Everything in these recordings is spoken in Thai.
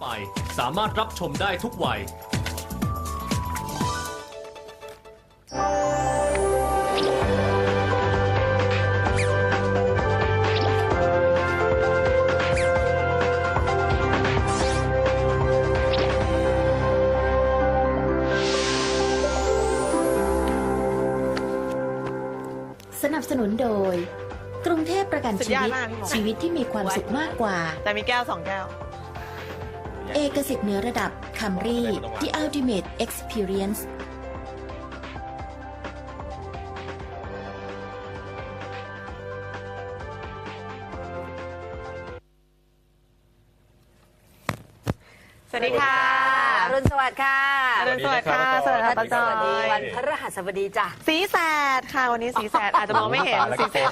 ไป สามารถรับชมได้ทุกวัย สนับสนุนโดย กรุงเทพประกันสุดชียอดวิตมากพี่หมอ ชีวิตที่มีความสุขมากกว่า แต่มีแก้วสองแก้ว เอกสิทธิ์เหนือระดับคัมรี่ The Ultimate Experience สวัสดีค่ะอรุณสวัสดิ์ค่ะอรุณสวัสดิ์ค่ะสวัสดีค่ะป้าจสอวัสดียวันพฤหัสบดีจ้ะสีแสดค่ะ วันนี้สีแสดอาจจะมองไม่เห็นสีแสด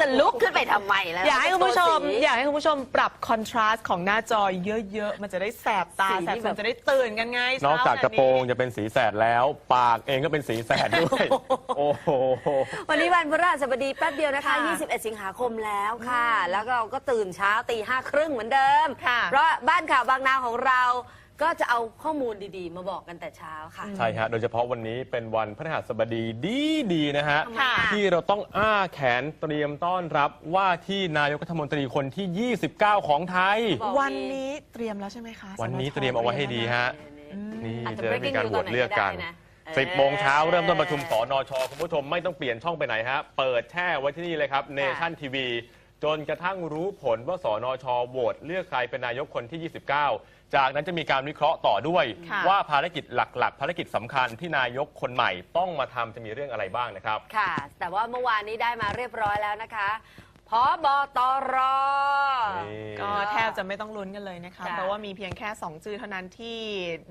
จะลุกขึ้นไปทำไมแล้วอยากให้คุณผู้ชมโชว์สี อยากให้คุณผู้ชมปรับคอนทราสต์ของหน้าจอเยอะๆ มันจะได้แสบตา สีแสบที่สแบนบจะได้ตื่นกันไงนอกจากเช้กระโปรงจะเป็นสีแสดแล้ว ปากเองก็เป็นสีแสดด้วย โอ้โห วันนี้วันพฤหัสบดีแป๊บเดียวนะคะ ค่ะ21 สิงหาคมแล้วค่ะ แล้วเราก็ตื่นเช้าตีห้าครึ่งเหมือนเดิม ค่ะ เพราะบ้านข่าวบางนาของเรา ก็จะเอาข้อมูลดีๆ มาบอกกันแต่เช้าค่ะ ใช่ฮะ โดยเฉพาะวันนี้เป็นวันพฤหัสบดีดีดีๆนะฮะ ค่ะ ที่เราต้องอ้าแขนเตรียมต้อนรับว่าที่นายกรัฐมนตรีคนที่ 29 ของไทย บอกวันนี้เตรียมแล้วใช่ไหมคะวันนี้สชเตรียมเอาไว้ให้ดีฮะ นี่อาจจะจะได้มีการ breaking โหวตเลือกกัน news ตอนไหนก็ได้นะเออ 10โมงเช้าเริ่มต้นประชุมสนชคุณผู้ชมไม่ต้องเปลี่ยนช่องไปไหนฮะ เปิดแช่ไว้ที่นี่เลยครับเนชั่นทีวี จนกระทั่งรู้ผลว่าสนชโหวตเลือกใครเป็นนายกคนที่ 29 จากนั้นจะมีการวิเคราะห์ต่อด้วย ค่ะ ว่าภารกิจหลักๆ ภารกิจสำคัญที่นายกคนใหม่ต้องมาทำจะมีเรื่องอะไรบ้างนะครับ ค่ะ แต่ว่าเมื่อวานนี้ได้มาเรียบร้อยแล้วนะคะ พบตร ก็แทบจะไม่ต้องลุ้นกันเลยนะคะค่ะเพราะว่ามีเพียงแค่ 2 ชื่อเท่านั้นที่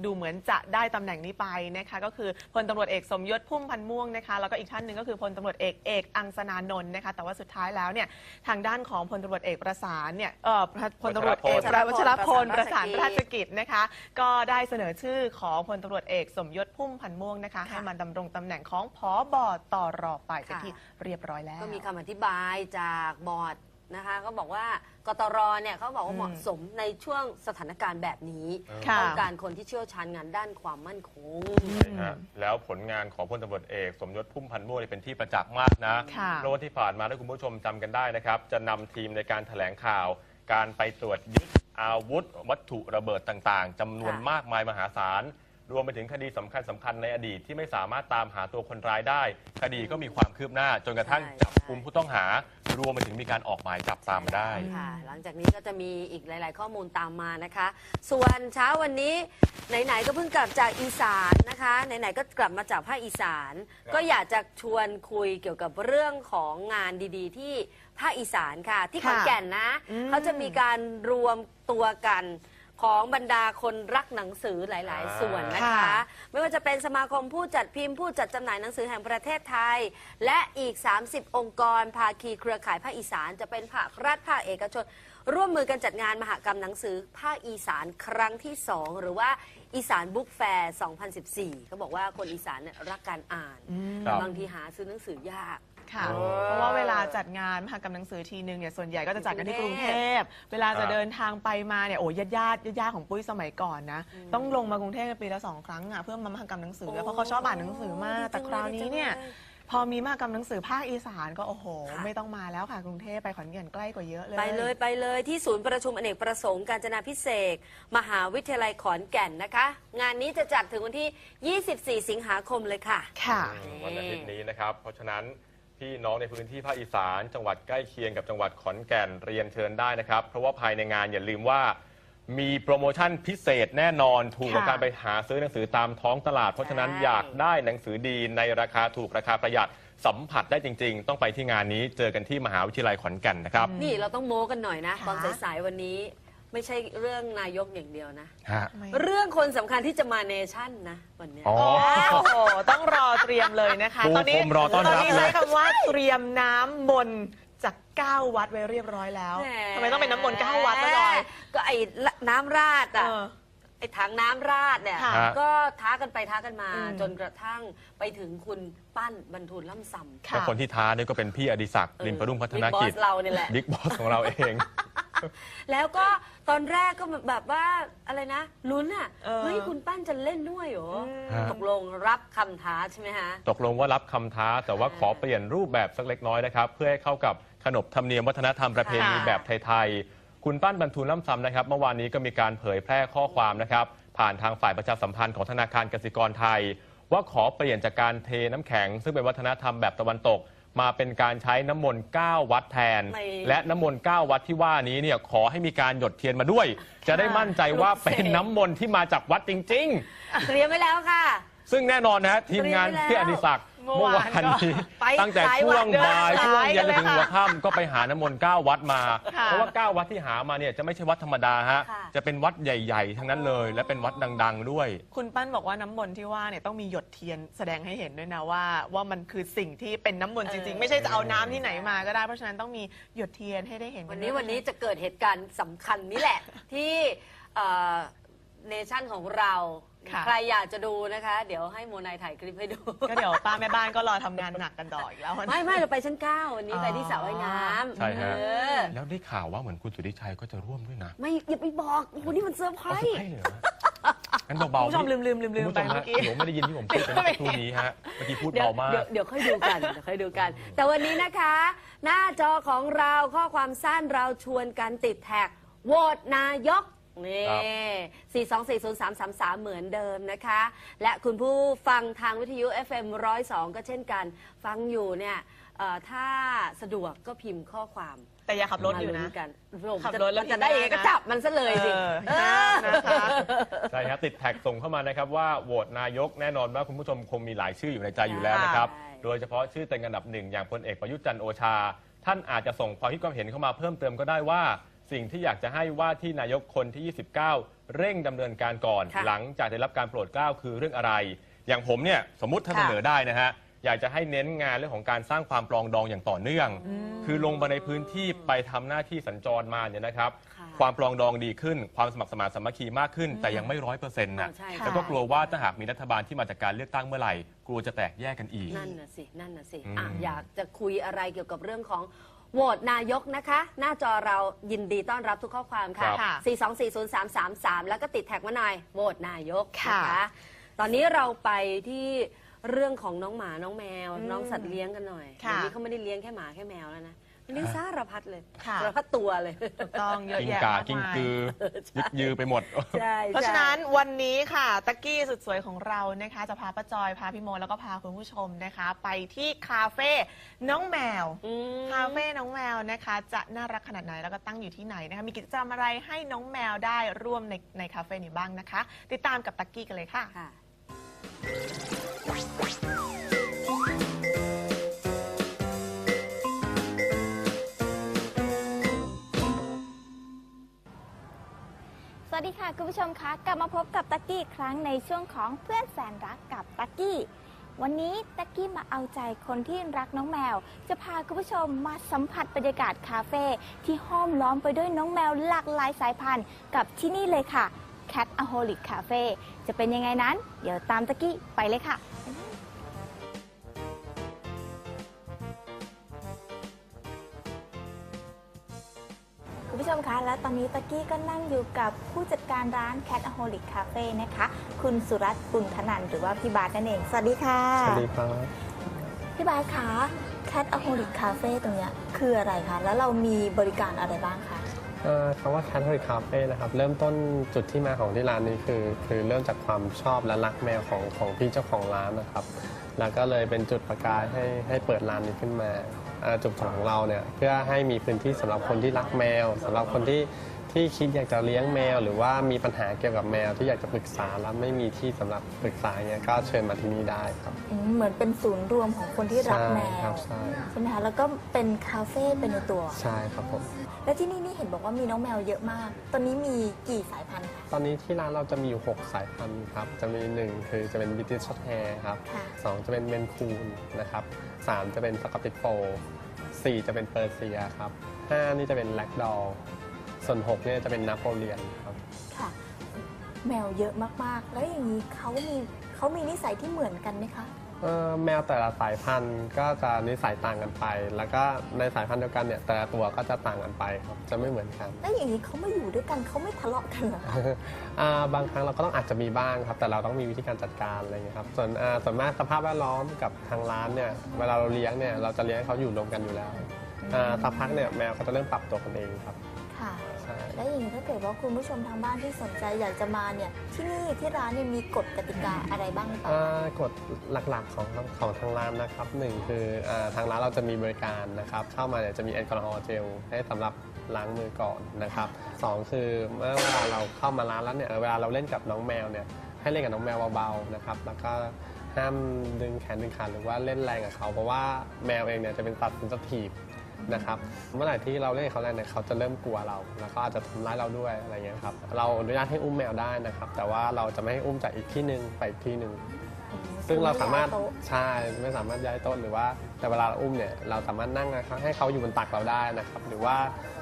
ดูเหมือนจะได้ตำแหน่งนี้ไปนะคะ ก็คือพลตำรวจเอกสมยศพุ่มพันธ์ม่วงนะคะ แล้วก็อีกท่านหนึ่งก็คือพลตำรวจเอกเอกอังสนานนท์นะคะ แต่ว่าสุดท้ายแล้วเนี่ยทางด้านของพลตำรวจเอกประสานเนี่ยเอ่อพลตำรวจเอกวัวัชชรรพพลลปประระสาสานนราราชชกิกิจจนะคะ ก็ได้เสนอชื่อของพลตำรวจเอกสมยศพุ่มพันธ์ม่วงนะคะ ให้มาดำรงตำแหน่งของพบตรไปเป็นที่เรียบร้อยแล้ว ก็มีคำอธิบายจากบอร์ดนะคะก็บอกว่ากตรเนี่ยเขาบอกว่าอืมเหมาะสมในช่วงสถานการณ์แบบนี้ค่ะ ต้องการคนที่เชี่ยวชาญงานด้านความมั่นคง นะฮะแล้วผลงานของพลตำรวจเอก สมยศพุ่มพันธ์ม่วงเนี่ยเป็นที่ประจักษ์มากนะค่ะเพราะว่าที่ผ่านมาถ้าคุณผู้ชมจำกันได้นะครับ จะนำทีมในการแถลงข่าว การไปตรวจยึดอาวุธ วัตถุระเบิดต่าง ๆจำนวนค่ะ มากมายมหาศาล รวมไปถึงคดีสำคัญสำคัญในอดีตที่ไม่สามารถตามหาตัวคนร้ายได้ คดีก็มีความคืบหน้า จนกระทั่งจับกลุ่มผู้ต้องหา รวมไปถึงมีการออกหมายจับตามมาได้ ค่ะ หลังจากนี้ก็จะมีอีกหลาย ๆ ข้อมูลตามมานะคะ ส่วนเช้าวันนี้ไหน ๆ ก็เพิ่งกลับจากอีสานนะคะ ไหน ๆ ก็กลับมาจากภาคอีสาน ครับ ก็อยากจะชวนคุยเกี่ยวกับเรื่องของงานดี ๆ ที่ภาคอีสานค่ะ ที่ขอนค่ะแก่นนะ อืม เขาจะมีการรวมตัวกัน ของบรรดาคนรักหนังสือหลายอ่าๆส่วนนะคะ ค่ะ ไม่ว่าจะเป็นสมาคมผู้จัดพิมพ์ผู้จัดจำหน่ายหนังสือแห่งประเทศไทย และอีก 30 องค์กร ภาคีเครือข่ายภาคอีสานจะเป็นภาครัฐภาคเอกชน ร่วมมือกันจัดงานมหกรรมหนังสือภาคอีสานครั้งที่ 2 หรือว่าอีสานบุ๊กแฟร์2014ก็บอกว่าคนอีสานเนี่ยรักการอ่าน ครับ บางทีหาซื้อหนังสือยาก ค่ะโอ้เพราะว่าเวลาจัดงานมหกรรมหนังสือทีนึงเนี่ยส่วนใหญ่ก็จะจัดกันที่กรุงเทพ เวลาจะครับเดินทางไปมาเนี่ยโอ้ญาติญาติญาติๆของปุ้ยสมัยก่อนนะ ต้องลงมากรุงเทพกันปีละสองครั้งอะเพื่อมามหกรรมหนังสือโอ้เพราะเขาชอบอ่านหนังสือมากดีจังแต่คราวนี้เนี่ยดีจังเลยพอมีมหกรรมหนังสือภาคอีสานก็โอ้โห ค่ะ ไม่ต้องมาแล้วค่ะกรุงเทพไปขอนแก่นใกล้กว่าเยอะเลย ไปเลยไปเลยที่ศูนย์ประชุมอเนกประสงค์การจนาพิเศษกมหาวิทยาลัยขอนแก่นนะคะ งานนี้จะจัดถึงวันที่ 24 สิงหาคมเลยค่ะ ค่ะ วันอาทิตย์นี้นะครับ เพราะฉะนั้น พี่น้องในพื้นที่ภาคอีสาน จังหวัดใกล้เคียงกับจังหวัดขอนแก่นเรียนเชิญได้นะครับ เพราะว่าภายในงานอย่าลืมว่า มีโปรโมชั่นพิเศษแน่นอนถูกกว่าค่ะการไปหาซื้อหนังสือตามท้องตลาด เพราะฉะนั้นใช่ อยากได้หนังสือดีในราคาถูกราคาประหยัดสัมผัสได้จริง ๆ ต้องไปที่งานนี้เจอกันที่มหาวิทยาลัยขอนแก่นนะครับ นี่เราต้องโม้กันหน่อยนะ ค่ะ ตอนสายๆวันนี้ ไม่ใช่เรื่องนายกอย่างเดียวนะ ฮะ เรื่องคนสำคัญที่จะมาเนชั่นนะวันเนี้ย อ๋อ โอ้โหต้องรอเตรียมเลยนะคะ ปูตอนนี้พรมรอต้อนรับนี้เลยใช้คำว่าเตรียมน้ำมนต์จาก9วัดไว้เรียบร้อยแล้วแหทำไมต้องเป็นน้ำมนต์9วัดมาหน่อย ก็ไอ้น้ำราดเออะอไอ้ถังน้ำราดเนี่ย ค่ะก็ท้ากันไปท้ากันมา อืม จนกระทั่งไปถึงคุณปั้นบรรทุนล่ำซำและคนที่ท้าเนี่ยก็เป็นพี่อดิศักดิ์ลิมประรุ่งพัฒนกิจบิ๊กบอสเราเนี่ยแหละ บิ๊กบอสของเราเอง แล้วก็ตอนแรกก็แบบว่าอะไรนะลุ้นอะเออ เฮ้ยคุณปั้นจะเล่นด้วยเหรอฮะตกลงรับคำท้าใช่ไหมฮะ ตกลงว่ารับคำท้าแต่ว่าขอเปลี่ยนรูปแบบสักเล็กน้อยนะครับ เพื่อให้เข้ากับขนบธรรมเนียมวัฒนธรรมประเพณีค่ะ แบบไทยๆ คุณปั้นบรรทูลล่ำซำนะครับ เมื่อวานนี้ก็มีการเผยแพร่ข้อความนะครับ ผ่านทางฝ่ายประชาสัมพันธ์ของธนาคารกสิกรไทย ว่าขอเปลี่ยนจากการเทน้ำแข็ง ซึ่งเป็นวัฒนธรรมแบบตะวันตก มาเป็นการใช้น้ำมนต์9วัดแทน ไม่ และน้ำมนต์9วัดที่ว่านี้เนี่ยขอให้มีการหยดเทียนมาด้วย จะได้มั่นใจว่าเป็นน้ำมนต์ที่มาจากวัดจริง ๆ เตรียมไว้แล้วค่ะ ซึ่งแน่นอนนะฮะทีมงานเตรียมไว้แล้ว พี่อดิศักดิ์ เมื่เมื่ออวานวานนี้ก็ไปตั้งแต่สายช่วงวัดเดินบ่ายสายช่วงเย็นกันเลยจนถึงหัวค่ะค่ำก็ไปหาน้ำมนต์เก้าวัดมาค่ะเพราะว่าเก้าวัดที่หามาเนี่ยจะไม่ใช่วัดธรรมดาฮะค่ะจะเป็นวัดใหญ่ ๆ ทั้งนั้นเลย และเป็นวัดดัง ๆ ด้วย คุณปั้นบอกว่าน้ำมนต์ที่ว่าเนี่ยต้องมีหยดเทียนแสดงให้เห็นด้วยนะว่า ว่ามันคือสิ่งที่เป็นน้ำมนต์จริงเออๆไม่ใช่จะเอาน้ำที่ไหนมาก็ได้เพราะฉะนั้นต้องมีหยดเทียนให้ได้เห็น วันนี้กัด้วยวันนี้จะเกิดเหตุการณ์สำคัญนี่แหละที่เนชั่นของเรา ค่ะ ใครอยากจะดูนะคะ เดี๋ยวให้โมนายถ่ายคลิปให้ดู ก็เดี๋ยวป้าแม่บ้านก็รอทำงานหนักกันต่ออีกแล้ววันนี้ไม่ไม่เราไปชั้นเก้าวันนี้อ๋อ ไปที่สระว่ายน้ำใช่ฮะ เออแล้วได้ข่าวว่าเหมือนคุณสุทธิชัยก็จะร่วมด้วยนะไม่อย่าไปบอกโอ้โหนี่มันเซอร์ไพรเอาส์สุดท้ายเลยเหรองั้นเบาคุณผู้ชมลืมลืมลืมลืมคุณไปผู้ชมเมื่ฮะอกี้เดี๋ยวไม่ได้ยินที่ผมพูดไปเมื่อสักครู่นี้ฮะเมื่อกี้พูดเดี๋ยวเบามาก เดี๋ยวเดี๋ยวค่อยดูกัน เดี๋ยวค่อยดูกัน แต่วันนี้นะคะ หน้าจอของเราข้อความสั้นเราชวนกันติดแท็กโหวตนายก นี่ครับ4240333เหมือนเดิมนะคะ และคุณผู้ฟังทางวิทยุ FM 102ก็เช่นกัน ฟังอยู่เนี่ยเอ่อถ้าสะดวกก็พิมพ์ข้อความแต่อย่าขับรถอยู่มานะลุ้กันผมขับจะรถแล้วจะได้พิเอมพ์งก็ได้นะจับมันซะเลยสิเออเออนะคะ ใช่ครับติดแท็กส่งเข้ามานะครับว่าโหวตนายกแน่นอนว่าคุณผู้ชมคงมีหลายชื่ออยู่ในใจอยู่แล้วนะครับ ใช่ โดยเฉพาะชื่อเต็งอันดับหนึ่งอย่างพลเอกประยุทธ์จันทร์โอชา ท่านอาจจะส่งความคิดความเห็นเข้ามาเพิ่มเติมก็ได้ว่า สิ่งที่อยากจะให้ว่าที่นายกคนที่ 29 เร่งดำเนินการก่อน ค่ะหลังจากได้รับการโปรดเกล้าคือเรื่องอะไร อย่างผมเนี่ยสมมติถ้าค่ะ เสนอได้นะฮะอยากจะให้เน้นงานเรื่องของการสร้างความปรองดองอย่างต่อเนื่อง คือลงมาในพื้นที่ไปทำหน้าที่สัญจรมาเนี่ยนะครับ ค่ะความปรองดองดีขึ้น ความสมัครสมานสามัคคีมากขึ้น แต่ยังไม่ร้อยเปอร์เซ็นต์นะใช่แล้วก็กลัวว่าถ้าหากมีรัฐบาลที่มาจากการเลือกตั้งเมื่อไหร่ กลัวจะแตกแยกกันอีก นั่นน่ะสิ นั่นน่ะสิอืมอะอยากจะคุยอะไรเกี่ยวกับเรื่องของ โหวตนายกนะคะ หน้าจอเรายินดีต้อนรับทุกข้อความค่ะค่ะ4240333 แล้วก็ติดแท็กมาหน่อยโหวตนายกค่ะ นะคะตอนนี้เราไปที่เรื่องของน้องหมาน้องแมว น้องสัตว์เลี้ยงกันหน่อยค่ะ เดี๋ยวนี้เขาไม่ได้เลี้ยงแค่หมาแค่แมวแล้วนะ เลี้ยงสารพัดเลยค่ะ สารพัดตัวเลย ถูกต้องเยอะกิ้งแยะกามากกิ้งมายกือยึกยือไปหมด ใช่เพราะฉะใช่นั้นวันนี้ค่ะตะกี้สุดสวยของเรานะคะ จะพาป้าจอยพาพี่โมแล้วก็พาคุณผู้ชมนะคะ ไปที่คาเฟ่น้องแมว อืม คาเฟ่น้องแมวนะคะ จะน่ารักขนาดไหนแล้วก็ตั้งอยู่ที่ไหนนะคะ มีกิจกรรมอะไรให้น้องแมวได้ร่วมในในคาเฟ่นี้บ้างนะคะ ติดตามกับตักกี้กันเลยค่ะ ค่ะ ค่ะคุณผู้ชมคะกลับมาพบกับตักกี้อีกครั้งในช่วงของเพื่อนแสนรักกับตักกี้ วันนี้ตักกี้มาเอาใจคนที่รักน้องแมว จะพาคุณผู้ชมมาสัมผัสบรรยากาศคาเฟ่ที่ห้อมล้อมไปด้วยน้องแมวหลากหลายสายพันธุ์กับที่นี่เลยค่ะ Cat a h o l i c Cafe จะเป็นยังไงนั้น เดี๋ยวตามตักกี้ไปเลยค่ะ มคะ และตอนนี้ตะกี้ก็นั่งอยู่กับผู้จัดการร้าน Cat a h o l i c Cafe นะคะ คุณสุรัตน์ปุณธนันท์หรือว่าพี่บาสนั่นเอง สวัสดีค่ะ สวัสดีครับ พี่บาสคะ Cat a h o l i c Cafe ตรงเนี้ยคืออะไรคะ แล้วเรามีบริการอะไรบ้างคะเอ่อคำว่า Cat h o l i c Cafe นะครับ เริ่มต้นจุดที่มาของที่ร้านนี้คือ คือเริ่มจากความชอบและรักแมวของของพี่เจ้าของร้านนะครับ แล้วก็เลยเป็นจุดประกายให้ให้เปิดร้านนี้ขึ้นมาอ่า จุดประสงของเราเนี่ยเพื่อให้มีพื้นที่สำหรับคนที่รักแมวสำหรับคนที่ ที่คิดอยากจะเลี้ยงแมว หรือว่ามีปัญหาเกี่ยวกับแมวที่อยากจะปรึกษาแล้วไม่มีที่สำหรับปรึกษาเนี่ยก็เชิญมาที่นี่ได้ครับ อืมเหมือนเป็นศูนย์รวมของคนที่รักแมใช่ครัวบใช่ ใช่ไหมคะแล้วก็เป็นคาเฟ่เป็นในตัว ใช่ครับผมแล้วที่นี่นี่เห็นบอกว่ามีน้องแมวเยอะมาก ตอนนี้มีกี่สายพันธุ์คะตอนนี้ที่ร้านเราจะมีอยู่ 6 สายพันธุ์ครับ จะมี 1 คือจะเป็นบิ t ติชช็อตแฮร์ครับค่ะ 2 จะเป็นเมนคูนนะครับ 3 จะเป็นสกอตติชโฟ4จะเป็นเปอร์เซียครับ 5 นี่จะเป็นแลกดอล ส่วน6เนี่ยจะเป็นนโปเลียนครับค่ะ แมวเยอะมากๆ แล้วอย่างนี้เขามีเขามีนิสัยที่เหมือนกันไหมคะเเอ่อแมวแต่ละสายพันธุ์ก็จะนิสัยต่างกันไป แล้วก็ในสายพันธุ์เดียวกันเนี่ยแต่ละตัวก็จะต่างกันไปครับจะไม่เหมือนกัน แล้วอย่างนี้เขามาอยู่ด้วยกันเขาไม่ทะเลาะกันเหรอคะอ่าบางครั้งเราก็ต้องอาจจะมีบ้างครับ แต่เราต้องมีวิธีการจัดการอะไรอย่างเงี้ยครับส่วนอ่าส่วนมากสภาพแวดล้อมกับทางร้านเนี่ยเวลาเราเลี้ยงเนี่ยเราจะเลี้ยงให้เขาอยู่รวมกันอยู่แล้วอ่าสักพักเนี่ยแมวก็จะเริ่มปรับตัวกันเองครับค่ะใช่ แล้วอย่างนี้ถ้าเกิดว่าคุณผู้ชมทางบ้านที่สนใจอยากจะมาเนี่ยที่นี่ที่ร้านเนี่ยมีกฎกติกาอะไรบ้างหรือเปล่า อ่ากฎหลักๆของของทางร้านนะครับหนึ่งคืออาทางร้านเราจะมีบริการนะครับ เข้ามาเนี่ยจะมีแอลกอฮอล์เจลให้สำหรับล้างมือก่อนนะครับสองคือเมื่อเวลาเราเข้ามาร้านแล้วเนี่ยเวลาเราเล่นกับน้องแมวเนี่ยให้เล่นกับน้องแมวเบาๆนะครับแล้วก็ห้ามดึงแขนดึงขาหรือว่าเล่นแรงกับเขา เพราะว่าแมวเองเนี่ยจะเป็นสัตว์เซนซิทีฟ นะครับเมื่อไหร่ที่เราเล่นกับเขาแรงเนี่ยเขาจะเริ่มกลัวเรา แล้วก็อาจจะทำร้ายเราด้วยอะไรเงี้ยครับเราอนุญาตให้อุ้มแมวได้นะครับ แต่ว่าเราจะไม่ให้อุ้มจากอีกที่หนึ่งไปอีกที่หนึ่งซึ่งเราสามารถโต๊ะใช่ไม่สามารถย้ายโต๊ะหรือว่าแต่เวลาเราอุ้มเนี่ยเราสามารถนั่งนะครับให้เขาอยู่บนตักเราได้นะครับ หรือว่า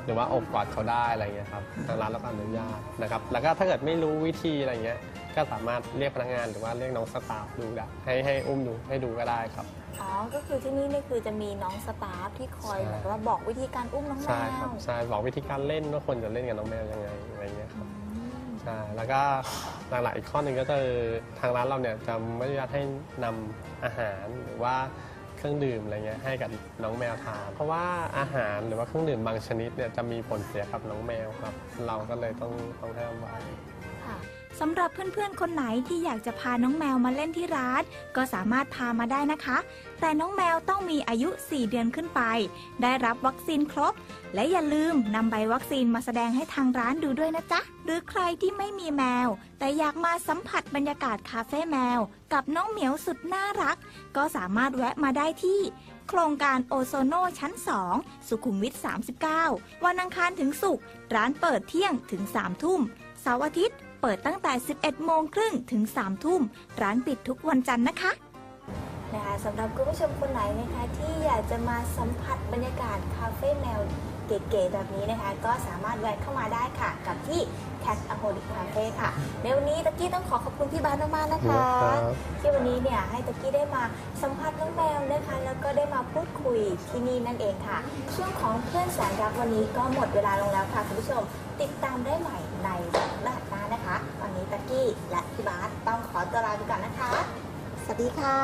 หรือว่าอบกอดเขาได้อะไรเงี้ยครับทางร้านเราก็อนุญาตนะครับ แล้วก็ถ้าเกิดไม่รู้วิธีอะไรเงี้ยก็สามารถเรียกพนักงานหรือว่าเรียกน้องสตาฟดูได้ให้ให้อุ้มดูให้ดูก็ได้ครับ อ๋อ ก็คือที่นี่นี่คือจะมีน้องสตาฟที่คอยใช่เหมือนว่าบอกวิธีการอุ้มน้องแมใช่ครัวบใช่บอกวิธีการเล่นว่าควรจะเล่นกับน้องแมวยังไงอะไรเงี้ยครับใช่ แล้วก็หลักๆอีกข้อหนึ่งก็คือทางร้านเราเนี่ยจะไม่อนุญาตให้นำอาหารหรือว่าเครื่องดื่มอะไรเงี้ยให้กับน้องแมวทาน เพราะว่าอาหารหรือว่าเครื่องดื่มบางชนิดเนี่ยจะมีผลเสียกับน้องแมวครับ เราก็เลยต้องต้องห้ามไว้ ค่ะ สำหรับเพื่อนๆ คนไหนที่อยากจะพาน้องแมวมาเล่นที่ร้าน ก็สามารถพามาได้นะคะ แต่น้องแมวต้องมีอายุ 4 เดือนขึ้นไป ได้รับวัคซีนครบ และอย่าลืมนำใบวัคซีนมาแสดงให้ทางร้านดูด้วยนะจ๊ะ หรือใครที่ไม่มีแมว แต่อยากมาสัมผัสบรรยากาศคาเฟ่แมว กับน้องเหมียวสุดน่ารัก ก็สามารถแวะมาได้ที่โครงการโอโซโนชั้น 2 สุขุมวิท 39 วันอังคารถึงศุกร์ร้านเปิดเที่ยงถึง 3 ทุ่มเสาร์อาทิตย์ เปิดตั้งแต่ 11 โมงครึ่งถึง 3 ทุ่ม ร้านปิดทุกวันจันทร์นะคะนะคะสำหรับคุณผู้ชมคนไหนนะคะที่อยากจะมาสัมผัสบรรยากาศคาเฟ่แมวเก๋ๆแบบนี้นะคะ ก็สามารถแวะเข้ามาได้ค่ะ กับที่ Cat a h o l i c Cafe ค่ะในวันนี้ตะกี้ต้องขอขอบคุณพี่บาสมากๆนะคะ ครับที่วันนี้เนี่ยให้ตะกี้ได้มาสัมผัสน้องแมวนะคะ แล้วก็ได้มาพูดคุยที่นี่นั่นเองค่ะ ช่วงของเพื่อนแสนรักวันนี้ก็หมดเวลาลงแล้วค่ะคุณผู้ชม ติดตามได้ใหม่ใน กี้และพี่บาสต้องขอตัวลาไปก่อนนะคะ สวัสดีค่ะ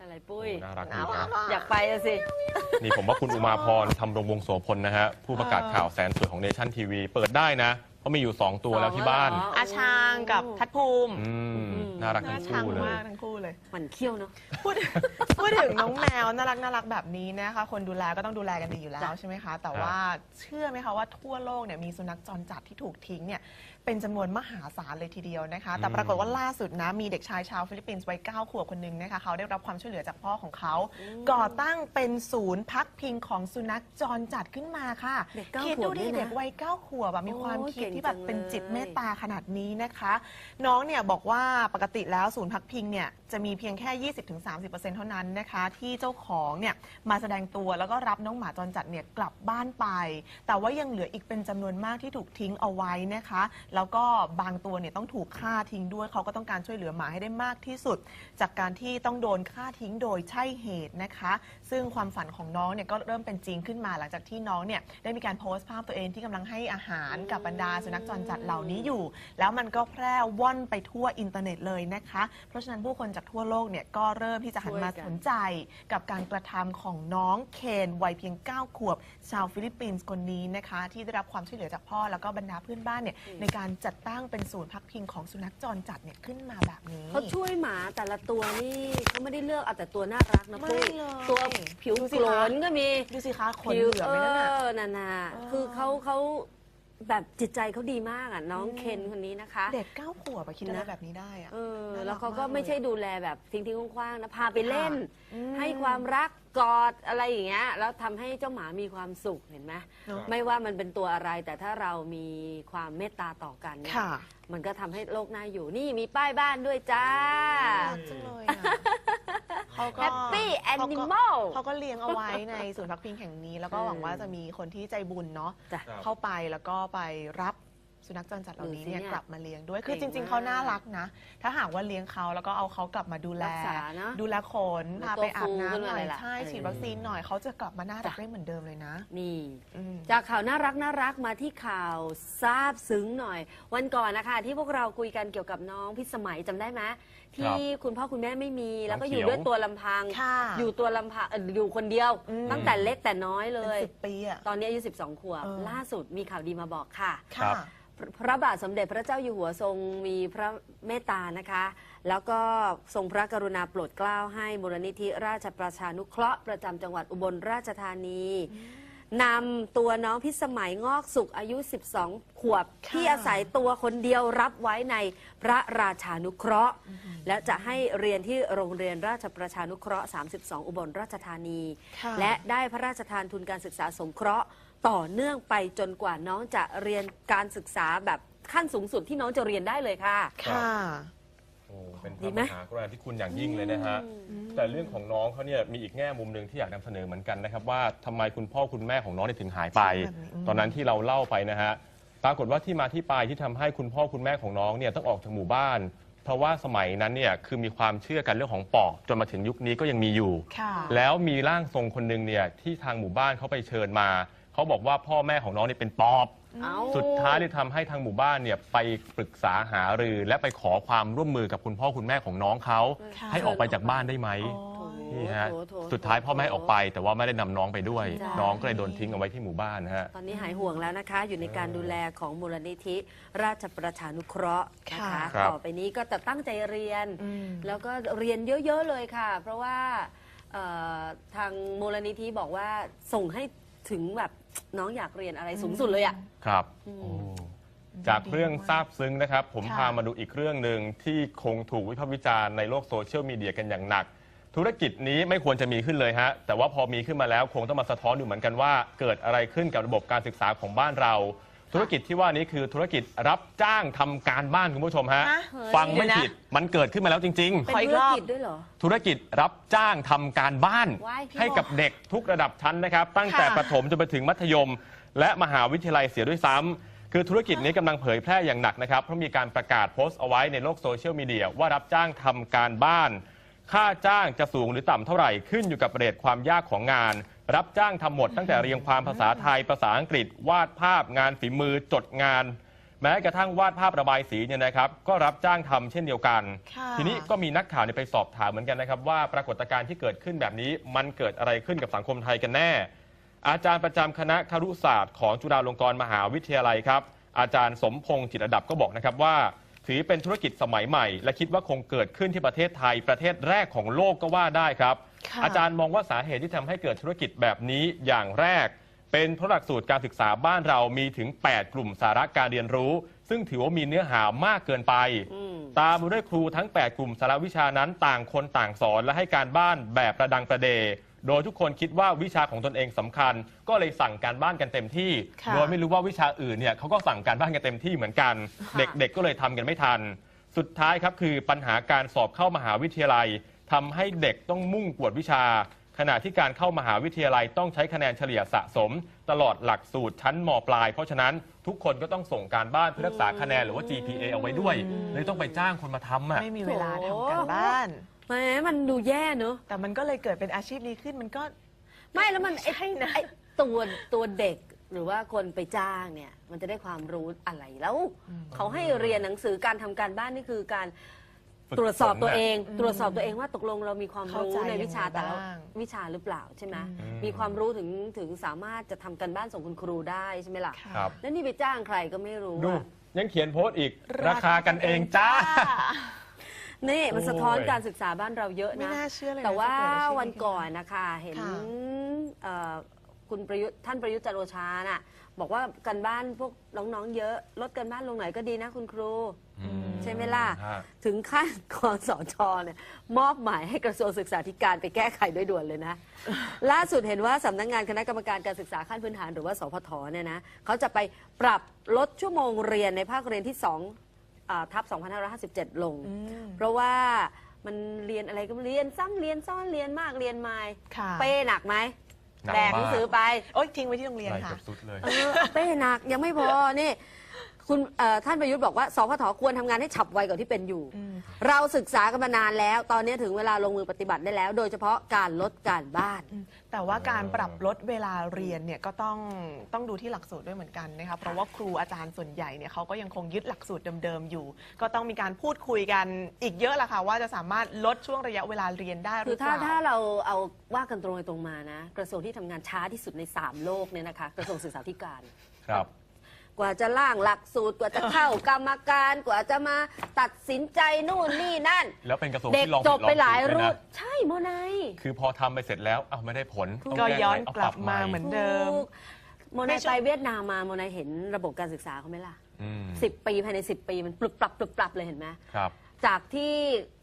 อะไรปุ้ยน่ารักดีน่าครัรักบอะอยากไปอะสิ นี่ผมว่าคุณอุมาพรทำรงวงศ์โสพลนะฮะ ผู้ประกาศข่าวแสนสวยของเนชั่นทีวี เปิดได้นะ เพราะมีอยู่ 2 ตัวแล้วที่บ้านสองแล้วเหรอาชางกับทัดภูมิอืมน่ารักน่าทั้งชังคู่เลย มากทั้งคู่เลยมันเขี้ยวเนาะ พูดพูดถึงน้องแมวน่ารักน่ารักแบบนี้นะคะ คนดูแลก็ต้องดูแลกันดีอยู่แล้วจ้ะ ใช่ไหมคะ แต่ว่าเชื่อไหมคะว่าทั่วโลกเนี่ยมีสุนัขจรจัดที่ถูกทิ้งเนี่ย เป็นจำนวนมหาศาลเลยทีเดียวนะคะ แต่อืมปรากฏว่าล่าสุดนะ มีเด็กชายชาวฟิลิปปินส์วัย9ขวบคนหนึงนะคะเขาได้รับความช่วยเหลือจากพ่อของเขา ก่อตั้งเป็นศูนย์พักพิงของสุนัขจรจัดขึ้นมาค่ะเด็กเก้าคิดขวดูบดิเนี่ยนะเด็กวัย9ขวบแบบมีความโอ้คิดเก่งที่แบบจังเป็นจิตเลยเมตตาขนาดนี้นะคะ น้องเนี่ยบอกว่าปกติแล้วศูนย์พักพิงเนี่ยจะมีเพียงแค่ 20-30%เท่านั้นนะคะ ที่เจ้าของเนี่ยมาแสดงตัวแล้วก็รับน้องหมาจรจัดเนี่ยกลับบ้านไป แต่ว่ายังเหลืออีกเป็นจำนวนมากที่ถูกทิ้งเอาไว้นะคะ แล้วก็บางตัวเนี่ยต้องถูกฆ่าทิ้งด้วยเขาก็ต้องการช่วยเหลือหมาให้ได้มากที่สุด จากการที่ต้องโดนฆ่าทิ้งโดยใช่เหตุนะคะ ซึ่งความฝันของน้องเนี่ยก็เริ่มเป็นจริงขึ้นมาหลังจากที่น้องเนี่ยได้มีการโพสต์ภาพตัวเองที่กำลังให้อาหารกับบรรดาสุนัขจรจัดเหล่านี้อยู่ แล้วมันก็แพร่ว่อนไปทั่วอินเทอร์เน็ตเลยนะคะ เพราะฉะนั้นผู้คนจากทั่วโลกเนี่ยก็เริ่มที่จะหันมาช่วยกันสนใจกับการกระทำของน้องเคนวัยเพียง 9 ขวบ ชาวฟิลิปปินส์คนนี้นะคะ ที่ได้รับความช่วยเหลือจากพ่อแล้วก็บรรดาเพื่อนบ้านเนี่ยในการจัดตั้งเป็นศูนย์พักพิงของสุนัขจรจัดเนี่ยขึ้นมาแบบนี้ เขาช่วยหมาแต่ละตัวนี่เขาไม่ได้เลือกเอาแต่ตัวน่ารักนะไม่ปุ้ยเลยตัวผิวดูสิโกรคะ นก็มีดูสิคะขนผิวเหลือเอไหมนั่นน่ะอนานาเออ คือเขาเขา แบบจิตใจเขาดีมากอะน้องเคนคนนี้นะคะ เด็กเก้าขวบอะคิดอะไรนะแบบนี้ได้อะ เออน่ารักแล้วเขาก็มากเลยไม่ใช่ดูแลแบบทิ้งทิ้งๆคว้างๆนะพาไปเล่น อืมให้ความรักกอดอะไรอย่างเงี้ยแล้วทำให้เจ้าหมามีความสุขเห็นไหมเนอะไม่ว่ามันเป็นตัวอะไร แต่ถ้าเรามีความเมตตาต่อกันเนี่ยค่ะ มันก็ทำให้โลกน่าอยู่นี่มีป้ายบ้านด้วยจ้า น่ารักจังเลยอะ เขาก็ Happy เขาก็ Animal เขาก็เลี้ยงเอาไว้ในศูนย์พักพิงแห่งนี้ แล้วก็หวังว่าจะมีคนที่ใจบุญเนาะจ้ะเข้าไปแล้วก็ไปรับสุนัขจรจัดเหล่านี้เนี่ยดูสิเนี่ยกลับมาเลี้ยงด้วย คือเก่จงริงๆมากเขาน่ารักนะ ถ้าหากว่าเลี้ยงเขาแล้วก็เอาเขากลับมาดูแล รักษานะดูแลขนมันพาตัวไปอาบฟูขึ้นน้ำหมาน่อเลยยล่ะใช่เออ ฉีดวัคซีนหน่อยเขาจะกลับมาน่ารักจ้ะได้เหมือนเดิมเลยนะนี่ อืม จากข่าวน่ารักน่ารักมาที่ข่าวซาบซึ้งหน่อย วันก่อนนะคะ ที่พวกเราคุยกันเกี่ยวกับน้องพิสมัยจำได้ไหม ที่คุณพ่อคุณแม่ไม่มี แล้วก็อยู่ด้วยตัวลำพัง ค่ะ อยู่ตัวลำพังเอ่ออยู่คนเดียว อืม ตั้งแต่เล็กแต่น้อยเลเป็นย สิบปีอะตอนนี้อายุ 12 ขวบ เออ ล่าสุดมีข่าวดีมาบอกค่ะค่ะพระพระบาทสมเด็จพระเจ้าอยู่หัวทรงมีพระเมตตานะคะ แล้วก็ทรงพระกรุณาโปรดเกล้าให้มูลนิธิราชประชานุเคราะห์ประจำจังหวัดอุบลราชธานี นำตัวน้องพิสมัยงอกสุขอายุ 12 ขวบค่ะที่อาศัยตัวคนเดียวรับไว้ในพระราชานุเคราะห์ และจะให้เรียนที่โรงเรียนราชประชานุเคราะห์ 32 อุบลราชธานี ค่ะและได้พระราชทานทุนการศึกษาสงเคราะห์ ต่อเนื่องไปจนกว่าน้องจะเรียนการศึกษาแบบขั้นสูงสุดที่น้องจะเรียนได้เลยค่ะ ค่ะโอ้ เป็นพดีระไหมมหากรุณาธิคุณอย่างยิ่งเลยนะฮะ แต่เรื่องของน้องเขาเนี่ยมีอีกแง่มุมหนึ่งที่อยากนำเสนอเหมือนกันนะครับว่าทำไมคุณพ่อคุณแม่ของน้องเนี่ยถึงหายไปแบบนี้อืมตอนนั้นที่เราเล่าไปนะฮะปรากฏว่าที่มาที่ไปที่ทำให้คุณพ่อคุณแม่ของน้องเนี่ยต้องออกจากหมู่บ้าน เพราะว่าสมัยนั้นเนี่ยคือมีความเชื่อกันเรื่องของปอบจนมาถึงยุคนี้ก็ยังมีอยู่ ค่ะ แล้วมีร่างทรงคนหนึ่งเนี่ยที่ทางหมู่บ้านเขาไปเชิญมาเขาบอกว่าพ่อแม่ของน้องเนี่ยเป็นปอบ เอา สุดท้ายเลยทำให้ทางหมู่บ้านเนี่ยไปปรึกษาหารือและไปขอความร่วมมือกับคุณพ่อคุณแม่ของน้องเขาค่ะ ให้ออกไปจากบ้านได้ไหมโอ้ยนี่ฮะโถโถโถ สุดท้ายพ่อแม่ออกไป แต่ว่าไม่ได้นำน้องไปด้วย จ้ะ น้องก็เลยโดนทิ้งเอาไว้ที่หมู่บ้านนะฮะ ตอนนี้หายห่วงแล้วนะคะ อยู่ในการดูแลของมูลนิธิ ราชประชานุเคราะห์นะคะค่ะครับต่อไปนี้ก็จะตั้งใจเรียน อืม แล้วก็เรียนเยอะ ๆ เลยค่ะ เพราะว่าเอ่อทางมูลนิธิบอกว่าส่งให้ถึงแบบ น้องอยากเรียนอะไรสูงสุดเลยอะ ครับอืม โอ้จากเรื่องซาบซึ้งนะครับ ผมค่ะ พามาดูอีกเรื่องหนึ่งที่คงถูกวิพากษ์วิจารณ์ในโลกโซเชียลมีเดียกันอย่างหนัก ธุรกิจนี้ไม่ควรจะมีขึ้นเลยฮะ แต่ว่าพอมีขึ้นมาแล้วคงต้องมาสะท้อนดูเหมือนกันว่า เกิดอะไรขึ้นกับระบบการศึกษาของบ้านเรา ธุรกิจที่ว่านี้คือธุรกิจรับจ้างทำการบ้านคุณผู้ชมฮะ ฮะ ฟังไม่เดี๋ยวนะผิดมันเกิดขึ้นมาแล้วจริง ๆ เป็นขออีกธุรรอบ กิจด้วยเหรอ ธุรกิจรับจ้างทำการบ้าน ว้ายพี่ให้กับเด็กทุกระดับชั้นนะครับ ตั้งแต่ค่ะ ประถมจนไปถึงมัธยม และมหาวิทยาลัยเสียด้วยซ้ำคือธุรกิจนี้กำลังเผยแพร่อย่างหนักนะครับ เพราะมีการประกาศโพสต์เอาไว้ในโลกโซเชียลมีเดียว่ารับจ้างทำการบ้าน ค่าจ้างจะสูงหรือต่ำเท่าไหร่ขึ้นอยู่กับเรทความยากของงาน รับจ้างทำหมดตั้งแต่เรียงความภาษาไทยภาษาอังกฤษ วาดภาพงานฝีมือจดงาน แม้กระทั่งวาดภาพระบายสีเนี่ยนะครับ ก็รับจ้างทำเช่นเดียวกัน ค่ะทีนี้ก็มีนักข่าวเนี่ยไปสอบถามเหมือนกันนะครับ ว่าปรากฏการณ์ที่เกิดขึ้นแบบนี้ มันเกิดอะไรขึ้นกับสังคมไทยกันแน่ อาจารย์ประจำคณะครุศาสตร์ของจุฬาลงกรณ์มหาวิทยาลัยครับ อาจารย์สมพงษ์จิตรดับก็บอกนะครับว่า ถือเป็นธุรกิจสมัยใหม่ และคิดว่าคงเกิดขึ้นที่ประเทศไทยประเทศแรกของโลกก็ว่าได้ครับ ค่ะอาจารย์มองว่าสาเหตุที่ทำให้เกิดธุรกิจแบบนี้อย่างแรก เป็นเพราะหลักสูตรการศึกษาบ้านเรามีถึง 8 กลุ่มสาระการเรียนรู้ ซึ่งถือว่ามีเนื้อหามากเกินไป อืม ตามมาด้วยครูทั้ง 8 กลุ่มสาระวิชานั้นต่างคนต่างสอนและให้การบ้านแบบประดังประเด โดยทุกคนคิดว่าวิชาของตนเองสำคัญ ก็เลยสั่งการบ้านกันเต็มที่ ค่ะ โดยไม่รู้ว่าวิชาอื่นเนี่ยเขาก็สั่งการบ้านกันเต็มที่เหมือนกันค่ะเด็กๆก็เลยทำกันไม่ทัน สุดท้ายครับคือปัญหาการสอบเข้ามหาวิทยาลัย ทำให้เด็กต้องมุ่งกวดวิชา ขณะที่การเข้ามหาวิทยาลัยต้องใช้คะแนนเฉลี่ยสะสม ตลอดหลักสูตรชั้นมปลาย เพราะฉะนั้นทุกคนก็ต้องส่งการบ้านเพื่อรักษาคะแนนหรือว่า GPA เอาไว้ด้วย เลยต้องไปจ้างคนมาทำอะ ไม่มีเวลาทำการบ้าน แหมมันดูแย่เนอะแต่มันก็เลยเกิดเป็นอาชีพนี้ขึ้นมันก็ ไม่แล้วมันไอ้ใช่นะ ไอ้ตัวตัวเด็กหรือว่าคนไปจ้างเนี่ย มันจะได้ความรู้อะไรแล้ว เขาให้เรียนหนังสือการทำการบ้านนี่คือการ ฝึกตรวจสอบตัวฝนน่ะเอง ตรวจสอบตัวเองว่าตกลงเรามีความรู้เข้าใจในวิชายังไงแต่ละบ้างวิชาหรือเปล่าใช่ไหมอืม มีความรู้ถึงถึงสามารถจะทำการบ้านส่งคุณครูได้ใช่ไหมล่ะค่ะ ครับ แล้วนี่ไปจ้างใครก็ไม่รู้ดูอะยังเขียนโพสต์อีกราคากันเองจ้า นี่มันสะท้อนโอ้ย การศึกษาบ้านเราเยอะไม่นะ น่าเชื่อเลยนะแต่ว่าจะเกิดอาชีพวันก่อนนะคะ เห็นค่ะ เอ่อ คุณประยุทธ์ท่านประยุทธ์จันทร์โอชาน่ะ บอกว่ากันบ้านพวกน้องๆเยอะ ลดกันบ้านลงหน่อยก็ดีนะคุณครูใช่ไหมล่ะ ฮะ ถึงขั้นคอสชเนี่ยมอบหมายให้กระทรวงศึกษาธิการไปแก้ไขโดยด่วนเลยนะ ล่าสุดเห็นว่าสำนักงานคณะกรรมการการศึกษาขั้นพื้นฐานหรือว่าสพทเนี่ยนะเขาจะไปปรับลดชั่วโมงเรียนในภาคเรียนที่2อ่าทับ 2557 ลงอืมเพราะว่ามันเรียนอะไรก็เรียนซ้ำเรียนซ้อนเรียนมากเรียนไม่ค่ะ เป้หนักไหม หนักแบกหนังสือไปโอ๊ยทิ้งไว้ที่โรงเรียนไหลค่ะเกือบสุดเลย เออเอาเป้หนักยังไม่พอนี่ คุณเอ่อท่านประยุทธ์บอกว่าสพทควรทำงานให้ฉับไวกว่าที่เป็นอยู่ อืม เราศึกษากันมานานแล้ว ตอนนี้ถึงเวลาลงมือปฏิบัติได้แล้ว โดยเฉพาะการลดการบ้านแต่ว่าการปรับลดเวลาเรียนเนี่ยก็ต้องต้องดูที่หลักสูตรด้วยเหมือนกันนะคะเพราะว่าครูอาจารย์ส่วนใหญ่เนี่ยเขาก็ยังคงยึดหลักสูตรเดิมๆอยู่ ก็ต้องมีการพูดคุยกันอีกเยอะแหละค่ะว่าจะสามารถลดช่วงระยะเวลาเรียนได้หคืรืออเปถ้าล่า ถ้าเราเอาว่ากันตรงไปตรงมานะ กระทรวงที่ทำงานช้าที่สุดใน 3 โลกเนี่ยนะคะ กระทรวงศึกษาธิการ ครับ กว่าจะร่างหลักสูตรกว่าจะเข้ากรรมการกว่าจะมาตัดสินใจนู่นนี่นั่น แล้วเป็นกระทรวงเด็กที่ลองจผิบดลองไปหลายถูกด้วรูนะทใช่โมไนยคือพอทำไปเสร็จแล้วอ้าวไม่ได้ผลต้องก็แไงย้อนเากลับใหมาเหมือนเดิม ถูกโมไม่นายใช่ ไปเวียดนามมาโมนายเห็นระบบการศึกษาเขาไหมล่ะอืมสิบปีภายในสิบปีมันปรับปรับปรับปรับเลยเห็นไหม ครับ จากที่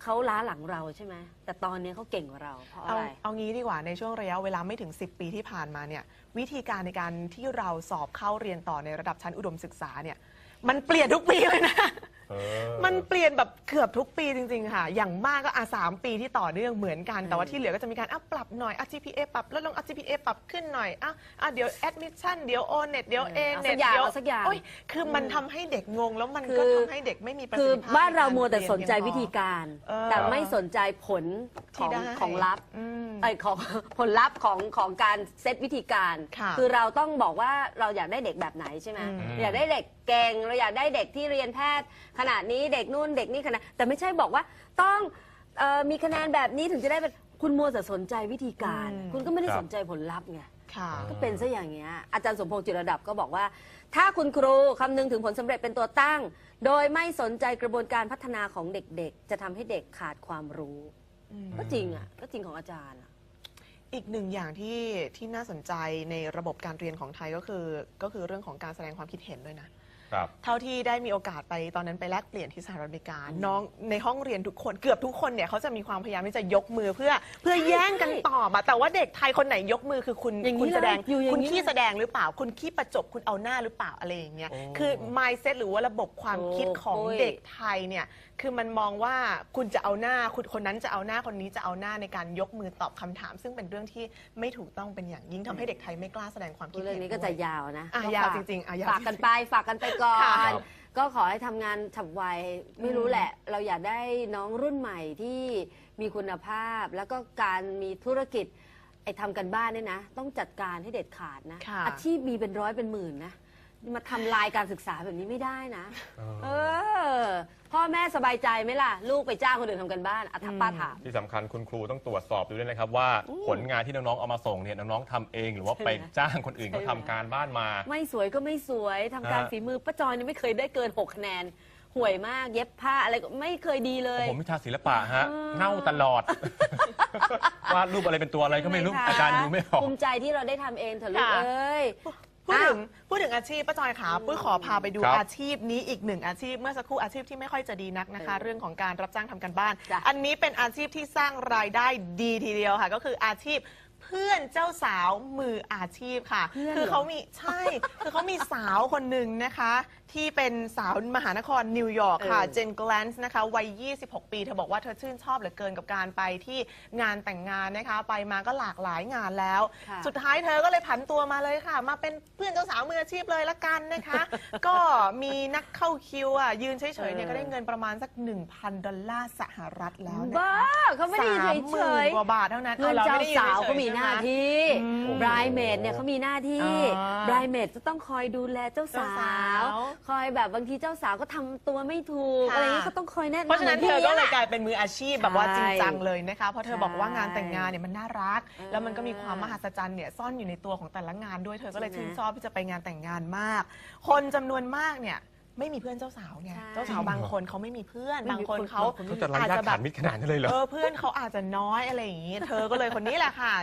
เขาล้าหลังเราใช่ไหมแต่ตอนนี้เขาเก่งกว่าเราเพราะเอาอะไร เอางี้ดีกว่าในช่วงระยะเวลาไม่ถึง 10 ปีที่ผ่านมาเนี่ยวิธีการในการที่เราสอบเข้าเรียนต่อในระดับชั้นอุดมศึกษาเนี่ยมันเปลี่ยนทุกปีเลยนะ มันเปลี่ยนแบบเกือบทุกปีจริง ๆ ค่ะ อย่างมากก็อะสามปีที่ต่อเนื่องเหมือนกัน แต่ว่าที่เหลือก็จะมีการอะปรับหน่อยอะ GPA ปรับลดลงอะ GPA ปรับขึ้นหน่อยอะอะเดี๋ยว admission เดี๋ยว o net เดี๋ยว A เอา net สักอย่างเดี๋ยวเอาสักอย่างโยคือมันทำให้เด็กงง แล้วมันก็คือทำให้เด็กไม่มีประคืสิอทธิภาพบ้านเรามัวแต่ใกสนใจเรียวิธีการ เออ แต่ไม่สนใจผลขที่องได้ของลับอืมไอยของ ผลลัพธ์ของของการเซตวิธีการค่ะอเราต้องบอกว่าเราอยากได้เด็กแบบไหนใช่ไหมอืม อยากได้เด็กเก่งเราอยากได้เด็กที่เรียนแพทย์ ขนาดนี้เด็กนู่นเด็กนี่ขนาดแต่ไม่ใช่บอกว่าต้องเออมีคะแนนแบบนี้ถึงจะได้เป็นคุณมัวแต่สนใจวิธีการคุณก็ไม่ได้ครับ สนใจผลลัพธ์ไง ค่ะ ก็เป็นซะอย่างเงี้ยอาจารย์สมพงษ์จิตรระดับก็บอกว่า ถ้าคุณครูคำนึงถึงผลสำเร็จเป็นตัวตั้ง โดยไม่สนใจกระบวนการพัฒนาของเด็กๆ จะทำให้เด็กขาดความรู้ ก็จริงอะก็จริงของอาจารย์อะ อีกหนึ่งอย่างที่ที่น่าสนใจในระบบการเรียนของไทยก็คือ ก็คือเรื่องของการแสดงความคิดเห็นด้วยนะ ครับ เท่าที่ได้มีโอกาสไปตอนนั้นไปแลกเปลี่ยนที่สหรัฐอเมริกา น้องในห้องเรียนทุกคนเกือบทุกคนเนี่ยเขาจะมีความพยายามที่จะยกมือเพื่อเพื่อแย่งกันตอบอะแต่ว่าเด็กไทยคนไหนยกมือคือคุณอย่างนี้คุณแสดงเลยอยู่อย่างคุณนี้ขี้เลยแสดงหรือเปล่า คุณขี้ประจบคุณเอาหน้าหรือเปล่าอะไรอย่างเงี้ยโอ้คือ mindset หรือว่าระบบความคิดของโอ้ย เด็กไทยเนี่ยคือมันมองว่าคุณจะเอาหน้าคุณคนนั้นจะเอาหน้าคนนี้จะเอาหน้าในการยกมือตอบคำถาม ซึ่งเป็นเรื่องที่ไม่ถูกต้องเป็นอย่างยิ่งทำให้เด็กไทยไม่กล้าแสดงความคิดเรื่องเห็นนี้ก็ด้จะวย ยาวนะอะก็ยาวฝกจริงๆอะยาวฝากกันไปฝากกันไปก่อค่ะนก็ขอให้ทำงานฉับไวไม่รู้แหละ เราอยากได้น้องรุ่นใหม่ที่มีคุณภาพ แล้วก็การมีธุรกิจไอ้ทำกันบ้านเนี่ยนะ ต้องจัดการให้เด็ดขาดนะ ค่ะ อาชีพมีเป็นร้อยเป็นหมื่นนะ มาทำลายการศึกษาแบบนี้ไม่ได้นะ เออ พ่อแม่สบายใจไหมล่ะ ลูกไปจ้างคนอื่นทำกันบ้านอะถ้าป้าถาม ที่สำคัญคุณครูต้องตรวจสอบดูด้วยนะครับ ว่าผลงานที่น้องๆเอามาส่งเนี่ยน้องๆทำเองหรือว่าใช่ไหมไปจ้างคนอื่นเขาใช่ไหมทำการบ้านมา ไม่สวยก็ไม่สวยทำการฮะ ฝีมือป้าจอยนี่ไม่เคยได้เกิน6คะแนน ห่วยมากเย็บผ้าอะไรก็ไม่เคยดีเลย ผมวิชาศิลปะฮะเออเง่าตลอด วาดรูปอะไรเป็นตัวอะไรก็ไม่รู้ใช่หคะอาจารย์ดูไม่ออก ภูมิใจที่เราได้ทำเองเถอะลูกค่ะ เอ้ย พูดถึงอ้าวพูดถึงอาชีพป้าจอยขาปุ้ยขอพาไปดูครับอาชีพนี้อีกหนึ่งอาชีพเมื่อสักครู่อาชีพที่ไม่ค่อยจะดีนักนะคะเออเรื่องของการรับจ้างทำกันบ้าน จ้ะ อันนี้เป็นอาชีพที่สร้างรายได้ดีทีเดียวค่ะ ก็คืออาชีพ เพื่อนเจ้าสาวมืออาชีพค่ะ เพื่อนคือเหรอเขามีใช่ คือเขามีสาวคนหนึ่งนะคะ ที่เป็นสาวมหานครนิวยอร์กค่ะ เจน g กลนส์นะคะวัย 26 ปี เธอบอกว่าเธอชื่นชอบเหลือเกินกับการไปที่งานแต่งงานนะคะ ไปมาก็หลากหลายงานแล้ว ค่ะ สุดท้ายเธอก็เลยผันตัวมาเลยค่ะ มาเป็นเพื่อนเจ้าสาวมืออาชีพเลยละกันนะคะ ก็มีนักเข้าคิวอะยืนเฉยๆเนี่ยก็ได้เงินประมาณสัก 1,000 ดอลลาร์สหรัฐแล้วนะคะบ้าเขาไม่ได้ยืนสามหเฉมื่นยกว่าบาทเท่านั้นๆเพื่อนรเจ้าไม่ได้ยืนสาวฉยๆก็มีหน้าใช่ไที่อืมบรายเมดเนี่ยเขามีหน้าที่อ่าบรายเมดจะต้องคอยดูแลเจ้าสาเจ้าสาว ว คอยแบบบางทีเจ้าสาวก็ทำตัวไม่ถูก ค่ะ อะไรอย่างนี้ก็ต้องคอยแนะนำเพราะฉะนั้นเธอก็เลยกแหะลายเป็นมืออาชีพแบบว่าจริงจังเลยนะคะ เพราะเธอใช่บอกว่างานแต่งงานเนี่ยมันน่ารักเออแล้วมันก็มีความมหัศจรรย์เนี่ยซ่อนอยู่ในตัวของแต่ละงานด้วย เธอก็เลยใช่ไหมชื่นชอบที่จะไปงานแต่งงานมาก คนจำนวนมากเนี่ย ไม่มีเพื่อนเจ้าสาวไงใช่ เจ้าสาวบางคนเขาไม่มีเพื่อน บางคนเขาก็จะรายญาติขาดมิตรขนาดนั้นเลยเหรอ เออเพื่อนเขาอาจจะน้อยอะไรอย่างนี้ เธอก็เลยคนนี้แหละค่ะ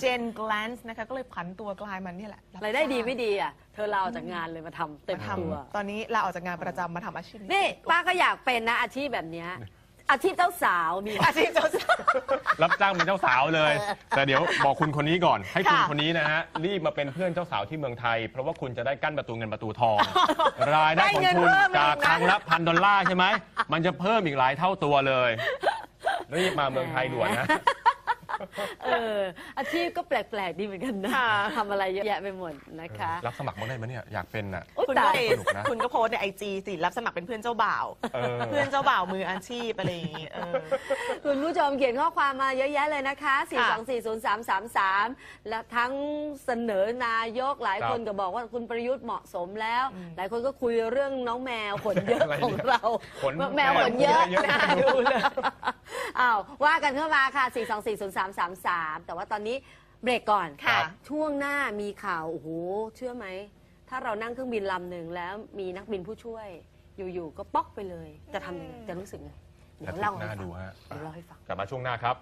เจน g กลนส์นะคะก็เลยผันตัวกลายมันนี่แหละรายได้ดีไม่ดีอะ เธอลาออกจากงานเลยมาทำเต็มมาทตัวำตอนนี้ลาออกจากงานประจำมาทำอาชีพนี้ นี่ป้าก็อยากเป็นนะอาชีพแบบเนี้ย อาชีพเจ้าสาวมีอาชีพเจ้าสาว รับจ้างเป็นเจ้าสาวเลย แต่เดี๋ยวบอกคุณคนนี้ก่อน ให้คุณค่ะ คนนี้นะฮะรีบมาเป็นเพื่อนเจ้าสาวที่เมืองไทย เพราะว่าคุณจะได้กั้นประตูเงินประตูทอง รายได้ของคุณได้เงินเพิ่มอีกนะจากครั้งละพันดอลลาร์ใช่ไหมมันจะเพิ่มอีกหลายเท่าตัวเลยรีบมาเมืองไทยด่วนนะ เอออาชีพก็แปลกๆดีเหมือนกันนะค่ะ ทำอะไรเยอะแยะไปหมดนะคะ รับสมัครมาได้ไหมเนี่ยอยากเป็นอะ อุ๊ยคุณตาก็ยไปสนุกนะ คุณก็โพสต์ในไอจีสิรับสมัครเป็นเพื่อนเจ้าบ่าว เออ เพื่อนเจ้าบ่าวมืออาชีพอะไรอย่างงี้เออ คุณผู้ชมเขียนข้อความมาเยอะแยะเลยนะคะ4240333 และทั้งเสนอนายกหลายคนก็บอกว่าคุณประยุทธ์เหมาะสมแล้ว หลายคนก็คุยเรื่องน้องแมวขนเยอะอะไรเนี่ยของเราขนแมวขนเยอะเยอะน่าดูเลยอ้าวว่ากันเข้ามาค่ะ4240333 แต่ว่าตอนนี้เบรกก่อนค่ะช่วงหน้ามีข่าวโอ้โหเชื่อไหม ถ้าเรานั่งเครื่องบินลำหนึ่งแล้วมีนักบินผู้ช่วย อยู่ๆก็ป๊อกไปเลย จะทำยังไงจะรู้สึกไงเดี๋ยวเล่าให้น่าฟัดูงฮะเดี๋ยวเล่าให้ฟัง กลับมาช่วงหน้าครับ